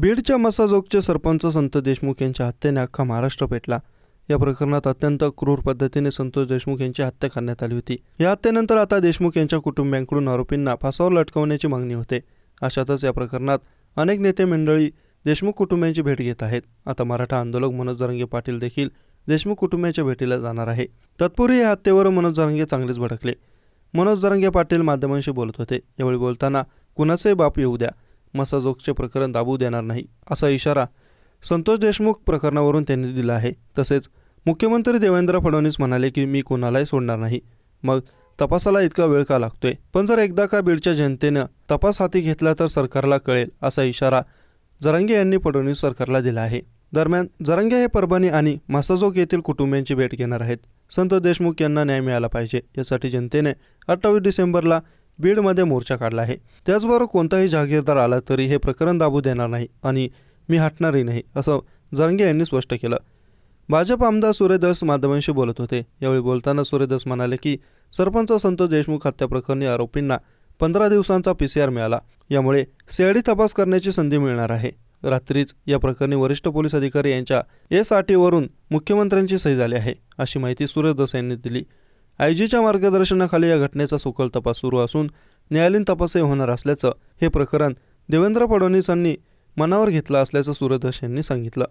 बीडच्या मसाजोगचे सरपंच संत देशमुख यांच्या हत्येने अख्खा महाराष्ट्र पेटला. या प्रकरणात अत्यंत क्रूर पद्धतीने संतोष देशमुख यांची हत्या करण्यात आली होती. या हत्येनंतर आता देशमुख यांच्या कुटुंबियांकडून आरोपींना फासावर लटकवण्याची मागणी होते. अशातच या प्रकरणात अनेक नेते मंडळी देशमुख कुटुंबियांची भेट घेत आहेत. आता मराठा आंदोलक मनोज जरंगे पाटील देखील देशमुख कुटुंबियांच्या भेटीला जाणार आहे. तत्पूर्वी या हत्येवर मनोज जरंगे चांगलेच भडकले. मनोज जरंगे पाटील माध्यमांशी बोलत होते. यावेळी बोलताना कुणाचे बाप येऊ द्या. मसाजोगचे प्रकरण दाबू देणार नाही असा इशारा संतोष देशमुख प्रकरणावरून त्यांनी दिला आहे. तसेच मुख्यमंत्री देवेंद्र फडणवीस म्हणाले की मी कोणालाही सोडणार नाही. मग तपासाला इतका वेळ का लागतोय? पण जर एकदा का बीडच्या जनतेनं तपास हाती घेतला तर सरकारला कळेल असा इशारा जरांगे यांनी फडणवीस सरकारला दिला आहे. दरम्यान जरांगे हे परभणी आणि मासाजोग येथील कुटुंबियांची भेट घेणार आहेत. संतोष देशमुख यांना न्याय मिळाला पाहिजे यासाठी जनतेने अठ्ठावीस डिसेंबरला बीडमध्ये मोर्चा काढला आहे. त्याचबरोबर कोणताही जहागीरदार आला तरी हे प्रकरण दाबू देणार नाही आणि मी हटणारही नाही असं जरंगे यांनी स्पष्ट केलं. भाजप आमदार सूर्यदास माध्यमांशी बोलत होते. यावेळी बोलताना सूर्यदास म्हणाले की सरपंच संतोष देशमुख हत्याप्रकरणी आरोपींना पंधरा दिवसांचा पी सी आर मिळाला. यामुळे सीआयडी तपास करण्याची संधी मिळणार आहे. रात्रीच या प्रकरणी वरिष्ठ पोलीस अधिकारी यांच्या एस आर टीवरून मुख्यमंत्र्यांची सही झाली आहे अशी माहिती सूर्यदास यांनी दिली. आय जीच्या मार्गदर्शनाखाली या घटनेचा सखोल तपास सुरू असून न्यायालयीन तपासही होणार असल्याचं हे प्रकरण देवेंद्र फडणवीसांनी मनावर घेतलं असल्याचं सूर्यदास यांनी सांगितलं.